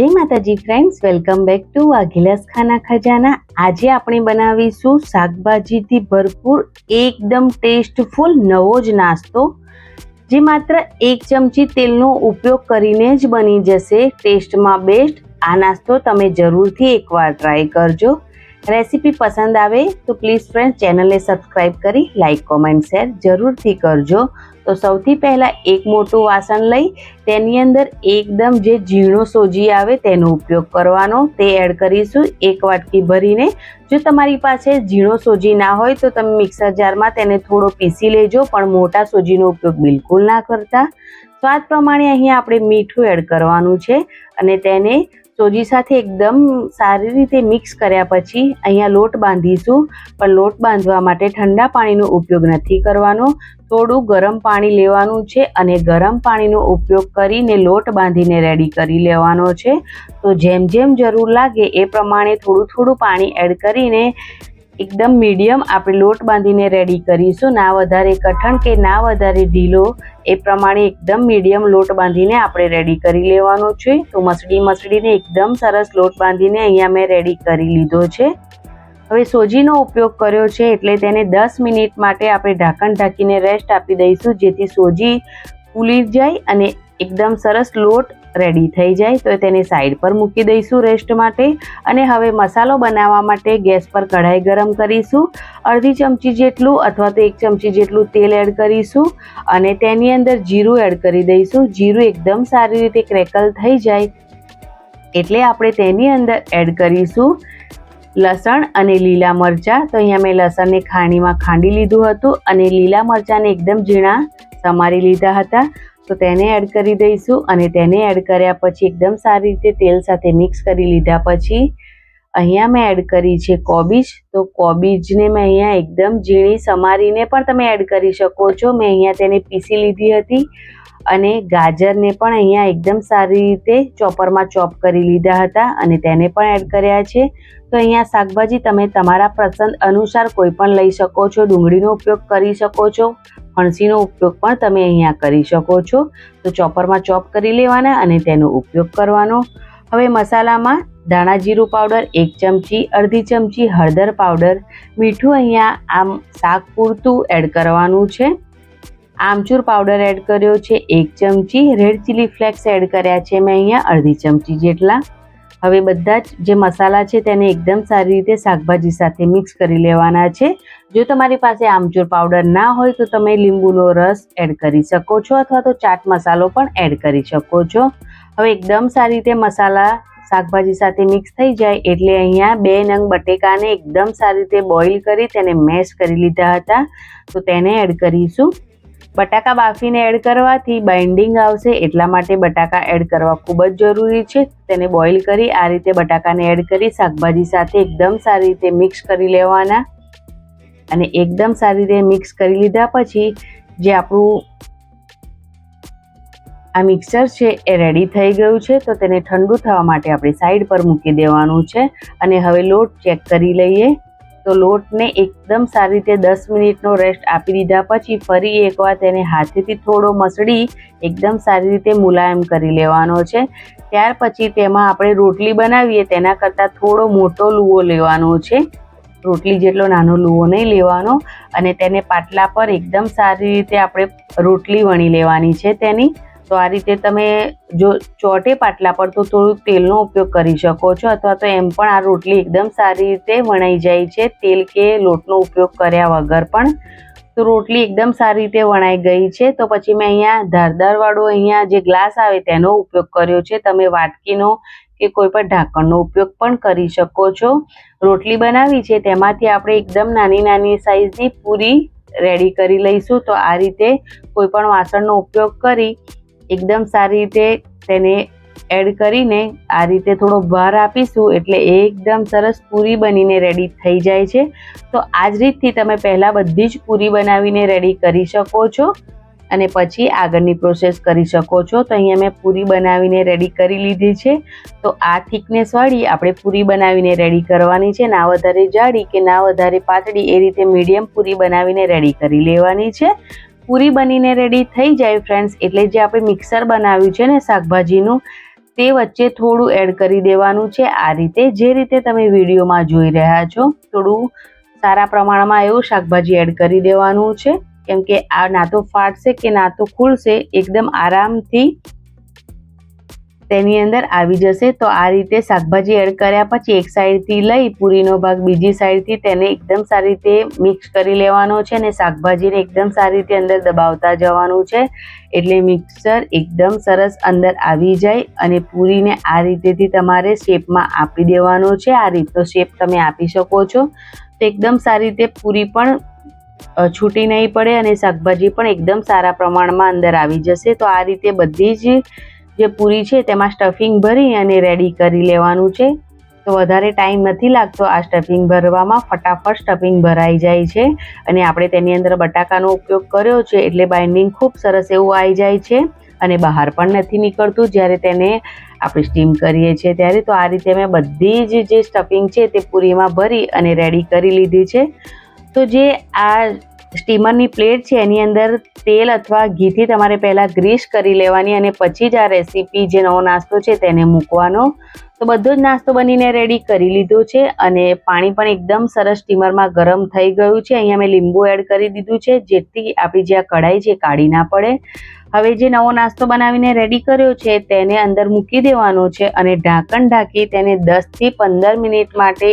જય માતાજી friends welcome back to વાઘીલાસ ખાના ખજાના. આજે આપણે બનાવીશું શાકભાજીથી ભરપૂર, એકદમ ટેસ્ટફુલ નવો જ નાસ્તો, જે માત્ર એક ચમચી તેલનો ઉપયોગ કરીને જ બની જશે. ટેસ્ટમાં બેસ્ટ આ નાસ્તો તમે જરૂરથી એકવાર ટ્રાય કરજો. રેસીપી પસંદ આવે તો પ્લીઝ ફ્રેન્ડ ચેનલને સબસ્ક્રાઈબ કરી લાઇક કોમેન્ટ શેર જરૂરથી કરજો. તો સૌથી પહેલાં એક મોટું વાસણ લઈ તેની અંદર એકદમ જે ઝીણો સોજી આવે તેનો ઉપયોગ કરવાનો. તે એડ કરીશું એક વાટકી ભરીને. જો તમારી પાસે ઝીણો સોજી ના હોય તો તમે મિક્સર જારમાં તેને થોડો પીસી લેજો, પણ મોટા સોજીનો ઉપયોગ બિલકુલ ના કરતા. સ્વાદ પ્રમાણે અહીંયા આપણે મીઠું એડ કરવાનું છે અને તેને સોજી સાથે એકદમ સારી રીતે મિક્સ કર્યા પછી અહીંયા લોટ બાંધીશું. પણ લોટ બાંધવા માટે ઠંડા પાણીનો ઉપયોગ નથી કરવાનો. થોડું ગરમ પાણી લેવાનું છે અને ગરમ પાણીનો ઉપયોગ કરીને લોટ બાંધીને રેડી કરી લેવાનો છે. તો જેમ જેમ જરૂર લાગે એ પ્રમાણે થોડું થોડું પાણી એડ કરીને એકદમ મીડિયમ આપણે લોટ બાંધીને રેડી કરીશું. ના વધારે કઠણ કે ના વધારે ઢીલો, એ પ્રમાણે એકદમ મીડિયમ લોટ બાંધીને આપણે રેડી કરી લેવાનો છે. તો મસળી મસળીને એકદમ સરસ લોટ બાંધીને અહીંયા મેં રેડી કરી લીધો છે. હવે સોજીનો ઉપયોગ કર્યો છે એટલે તેને દસ મિનિટ માટે આપણે ઢાંકણ ઢાંકીને રેસ્ટ આપી દઈશું, જેથી સોજી ફૂલી જાય અને એકદમ સરસ લોટ રેડી થઈ જાય તો તેને સાઈડ પર મૂકી દઈશું રેસ્ટ માટે. અને હવે મસાલો બનાવવા માટે ગેસ પર કઢાઈ ગરમ કરીશું. અડધી ચમચી જેટલું અથવા તો એક ચમચી જેટલું તેલ એડ કરીશું. અને તેની અંદર જીરું એડ કરી દઈશું. જીરું એકદમ સારી રીતે ક્રેકલ થઈ જાય. એટલે આપણે તેની અંદર એડ કરીશું લસણ અને લીલા મરચાં. તો અહીંયા મેં લસણને ખાણીમાં ખાંડી લીધું હતું અને લીલા મરચાંને એકદમ ઝીણા સમારી લીધા હતા. તો તેને એડ કરી દઈશું અને તેને એડ કર્યા પછી એકદમ સારી રીતે તેલ સાથે મિક્સ કરી લીધા પછી અહીંયા મેં એડ કરી છે કોબીજ. તો કોબીજને મેં અહીંયા એકદમ ઝીણી સમારીને પણ તમે એડ કરી શકો છો. મેં અહીંયા તેને પીસી લીધી હતી અને ગાજરને પણ અહીંયા એકદમ સારી રીતે ચોપરમાં ચોપ કરી લીધા હતા અને તેને પણ એડ કર્યા છે. તો અહીંયા શાકભાજી તમે તમારા પસંદ અનુસાર કોઈ પણ લઈ શકો છો. ડુંગળીનો ઉપયોગ કરી શકો છો. ફણસીનો ઉપયોગ પણ તમે અહીંયા કરી શકો છો. તો ચોપરમાં ચોપ કરી લેવાના અને તેનો ઉપયોગ કરવાનો. હવે મસાલામાં ધાણા જીરું પાવડર, એક ચમચી, અડધી ચમચી હળદર પાવડર, મીઠું અહીંયા આમ શાક પૂરતું એડ કરવાનું છે. આમચૂર પાવડર એડ કર્યો છે, એક ચમચી, રેડ ચીલી ફ્લેક્સ એડ કર્યા છે મેં અહીંયા અડધી ચમચી જેટલા. હવે બધા જ જે મસાલા છે તેને એકદમ સારી રીતે શાકભાજી સાથે મિક્સ કરી લેવાના છે. જો તમારી પાસે આમચૂર પાવડર ના હોય તો તમે લીંબુનો રસ એડ કરી શકો છો અથવા તો ચાટ મસાલો પણ એડ કરી શકો છો. હવે એકદમ સારી રીતે મસાલા શાકભાજી સાથે મિક્સ થઈ જાય એટલે અહીંયા બે નંગ બટેકાને એકદમ સારી રીતે બોઇલ કરી તેને મેશ કરી લીધા હતા. તો તેને એડ કરીશું. બટાકા બાફીને એડ કરવાથી બાઇન્ડિંગ આવશે એટલા માટે બટાકા એડ કરવા ખૂબ જ જરૂરી છે. તેને બોઇલ કરી આ રીતે બટાકાને એડ કરી શાકભાજી સાથે એકદમ સારી રીતે મિક્સ કરી લેવાના. અને એકદમ સારી રીતે મિક્સ કરી લીધા પછી જે આપણું આ મિક્સર છે એ રેડી થઈ ગયું છે. તો તેને ઠંડુ થવા માટે આપણે સાઈડ પર મૂકી દેવાનું છે. અને હવે લોટ ચેક કરી લઈએ. તો લોટને એકદમ સારી રીતે દસ મિનિટનો રેસ્ટ આપી દીધા. પછી ફરી એકવાર તેને હાથેથી થોડો મસળી એકદમ સારી રીતે મુલાયમ કરી લેવાનો છે. ત્યાર પછી તેમાં આપણે રોટલી બનાવીએ તેના કરતાં થોડો મોટો લુવો લેવાનો છે. રોટલી જેટલો નાનો લુવો નહીં લેવાનો. અને તેને પાટલા પર એકદમ સારી રીતે આપણે રોટલી વણી લેવાની છે તેની. તો આ રીતે તમે જો ચોટે પાટલા પર તો થોડું તેલનો ઉપયોગ કરી શકો છો, અથવા તો એમ પણ આ રોટલી એકદમ સારી રીતે વણાઈ જાય છે, તેલ કે લોટનો ઉપયોગ કર્યા વગર પણ. તો રોટલી એકદમ સારી રીતે વણાઈ ગઈ છે, તો પછી મેં અહીંયા ધારદારવાળો અહીંયા જે ગ્લાસ આવે તેનો ઉપયોગ કર્યો છે, તમે વાટકીનો કે કોઈ પણ ઢાંકણનો ઉપયોગ પણ કરી શકો છો. રોટલી બનાવી છે, તેમાંથી આપણે એકદમ નાની નાની સાઈઝની પૂરી રેડી કરી લઈશું, તો આ રીતે કોઈ પણ વાસણનો ઉપયોગ કરી એકદમ સારી રીતે તેને એડ કરીને આ રીતે થોડો ભાર આપીશું એટલે એકદમ સરસ પૂરી બનીને રેડી થઈ જાય છે. તો આ જ રીતથી તમે પહેલાં બધી જ પૂરી બનાવીને રેડી કરી શકો છો અને પછી આગળની પ્રોસેસ કરી શકો છો. તો અહીંયા મેં પૂરી બનાવીને રેડી કરી લીધી છે. તો આ થિકનેસવાળી આપણે પૂરી બનાવીને રેડી કરવાની છે. ના વધારે જાડી કે ના વધારે પાતળી એ રીતે મીડિયમ પૂરી બનાવીને રેડી કરી લેવાની છે. પૂરી બનીને રેડી થઈ જાય ફ્રેન્ડ્સ એટલે જે આપણે મિક્સર બનાવ્યું છે ને શાકભાજીનું, તે વચ્ચે થોડું એડ કરી દેવાનું છે. આ રીતે, જે રીતે તમે વિડીયોમાં જોઈ રહ્યા છો, થોડું સારા પ્રમાણમાં એવું શાકભાજી એડ કરી દેવાનું છે. કેમ કે આ ના તો ફાટશે કે ના તો ખુલશે, એકદમ આરામથી તેની અંદર આવી જશે. તો આ રીતે શાકભાજી એડ કર્યા પછી એક સાઈડથી લઈ પૂરીનો ભાગ બીજી સાઈડથી તેને એકદમ સારી રીતે મિક્સ કરી લેવાનો છે અને શાકભાજીને એકદમ સારી રીતે અંદર દબાવતા જવાનું છે. એટલે મિક્સર એકદમ સરસ અંદર આવી જાય અને પૂરીને આ રીતેથી તમારે શેપમાં આપી દેવાનો છે. આ રીતનો શેપ તમે આપી શકો છો. તો એકદમ સારી રીતે પૂરી પણ છૂટી નહીં પડે અને શાકભાજી પણ એકદમ સારા પ્રમાણમાં અંદર આવી જશે. તો આ રીતે બધી જ જે પૂરી છે તેમાં સ્ટફિંગ ભરી અને રેડી કરી લેવાનું છે. તો વધારે ટાઈમ નથી લાગતો આ સ્ટફિંગ ભરવામાં. ફટાફટ સ્ટફિંગ ભરાઈ જાય છે અને આપણે તેની અંદર બટાકાનો ઉપયોગ કર્યો છે એટલે બાઇન્ડિંગ ખૂબ સરસ એવું આવી જાય છે અને બહાર પણ નથી નીકળતું. જ્યારે તેને આપણે સ્ટીમ કરીએ છીએ ત્યારે તો આ રીતે મેં બધી જ જે સ્ટફિંગ છે તે પૂરીમાં ભરી અને રેડી કરી લીધી છે. તો જે આ સ્ટીમરની પ્લેટ છે, એની અંદર તેલ અથવા ઘીથી તમારે પહેલાં ગ્રીસ કરી લેવાની અને પછી જ આ રેસીપી જે નવો નાસ્તો છે તેને મૂકવાનો. તો બધો જ નાસ્તો બનીને રેડી કરી લીધો છે અને પાણી પણ એકદમ સરસ સ્ટીમરમાં ગરમ થઈ ગયું છે. અહીંયા મેં લીંબુ એડ કરી દીધું છે, જેથી આપણી જે આ કઢાઈ છે કાઢી ના પડે. હવે જે નવો નાસ્તો બનાવીને રેડી કર્યો છે તેને અંદર મૂકી દેવાનો છે અને ઢાંકણ ઢાંકી તેને દસથી પંદર મિનિટ માટે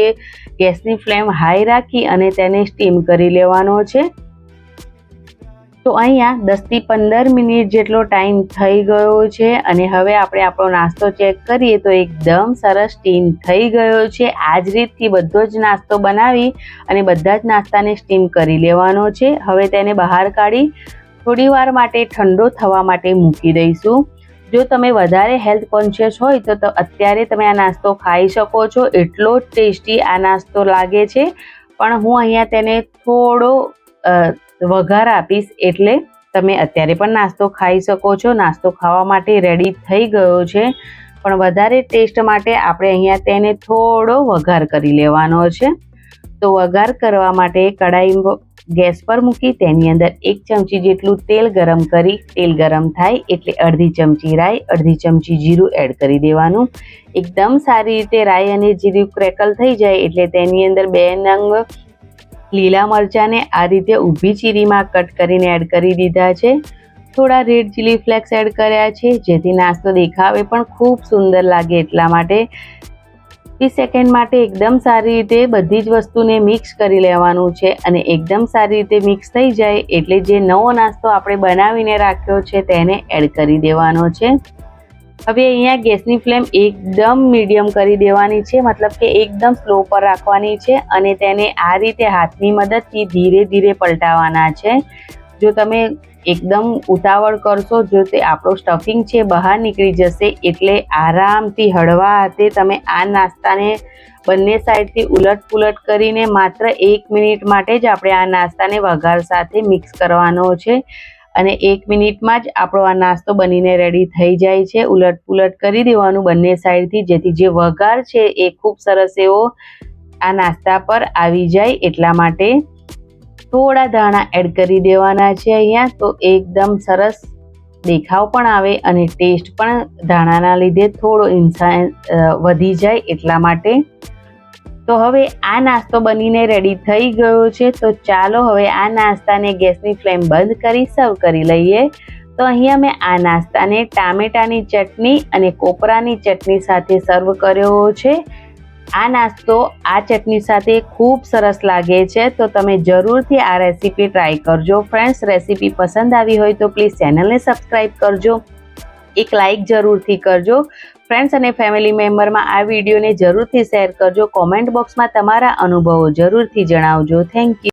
ગેસની ફ્લેમ હાઈ રાખી અને તેને સ્ટીમ કરી લેવાનો છે. તો અહીંયા દસથી પંદર મિનિટ જેટલો ટાઈમ થઈ ગયો છે અને હવે આપણે આપણો નાસ્તો ચેક કરીએ તો એકદમ સરસ સ્ટીમ થઈ ગયો છે. આ જ રીતથી બધો જ નાસ્તો બનાવી અને બધા જ નાસ્તાને સ્ટીમ કરી લેવાનો છે. હવે તેને બહાર કાઢી થોડી વાર માટે ઠંડો થવા માટે મૂકી દઈશું. જો તમે વધારે હેલ્થ કોન્શિયસ હોય તો અત્યારે તમે આ નાસ્તો ખાઈ શકો છો. એટલો જ ટેસ્ટી આ નાસ્તો લાગે છે. પણ હું અહીંયા તેને થોડો વઘાર આપીશ એટલે તમે અત્યારે પણ નાસ્તો ખાઈ શકો છો. નાસ્તો ખાવા માટે રેડી થઈ ગયો છે. પણ વધારે ટેસ્ટ માટે આપણે અહીંયા તેને થોડો વઘાર કરી લેવાનો છે. તો વઘાર કરવા માટે કડાઈ ગેસ પર મૂકી તેની અંદર એક ચમચી જેટલું તેલ ગરમ કરી, તેલ ગરમ થાય એટલે અડધી ચમચી રાઈ, અડધી ચમચી જીરું એડ કરી દેવાનું. એકદમ સારી રીતે રાઈ અને જીરું ક્રેકલ થઈ જાય એટલે તેની અંદર બે નંગ લીલા મરચાંને આ રીતે ઊભી ચીરીમાં કટ કરીને એડ કરી દીધા છે. થોડા રેડ ચીલી ફ્લેક્સ એડ કર્યા છે, જેથી નાસ્તો દેખાવે પણ ખૂબ સુંદર લાગે એટલા માટે. ત્રીસ સેકન્ડ માટે એકદમ સારી રીતે બધી જ વસ્તુને મિક્સ કરી લેવાનું છે અને એકદમ સારી રીતે મિક્સ થઈ જાય એટલે જે નવો નાસ્તો આપણે બનાવીને રાખ્યો છે તેને એડ કરી દેવાનો છે. હવે અહીંયા ગેસની ફ્લેમ એકદમ મીડિયમ કરી દેવાની છે, મતલબ કે એકદમ સ્લો પર રાખવાની છે અને તેને આ રીતે હાથની મદદથી ધીરે ધીરે પલટાવવાના છે. જો તમે એકદમ ઉતાવળ કરશો, જો તે આપણો સ્ટફિંગ છે, બહાર નીકળી જશે એટલે આરામથી હળવા હાથે તમે આ નાસ્તાને બંને સાઈડથી ઉલટ પુલટ કરીને માત્ર એક મિનિટ માટે જ આપણે આ નાસ્તાને વઘાર સાથે મિક્સ કરવાનો છે. અને એક મિનિટમાં જ આપણો આ નાસ્તો બનીને રેડી થઈ જાય છે. ઉલટ પુલટ કરી દેવાનું બંને સાઈડથી, જેથી જે વઘાર છે એ ખૂબ સરસ એવો આ નાસ્તા પર આવી જાય એટલા માટે થોડા ધાણા એડ કરી દેવાના છે અહીંયા. તો એકદમ સરસ દેખાવ પણ આવે અને ટેસ્ટ પણ ધાણાના લીધે થોડો ઇન્સાન વધી જાય એટલા માટે તો હવે આ નાસ્તો બનીને રેડી થઈ ગયો છે. તો ચાલો હવે આ નાસ્તાને ગેસની ફ્લેમ બંધ કરી સર્વ કરી લઈએ. તો અહીંયા મેં આ નાસ્તાને ટામેટાની ચટણી અને કોપરાની ચટણી સાથે સર્વ કર્યો છે. આ નાસ્તો આ ચટણી સાથે ખૂબ સરસ લાગે છે. તો તમે જરૂરથી આ રેસીપી ટ્રાય કરજો. ફ્રેન્ડ્સ રેસીપી પસંદ આવી હોય તો પ્લીઝ ચેનલને સબસ્ક્રાઈબ કરજો. એક લાઇક જરૂરથી કરજો. ફ્રેન્ડ્સ અને ફેમિલી મેમ્બરમાં આ વિડીયોને જરૂરથી શેર કરજો. કોમેન્ટ બોક્સમાં તમારા અનુભવો જરૂરથી જણાવજો. Thank you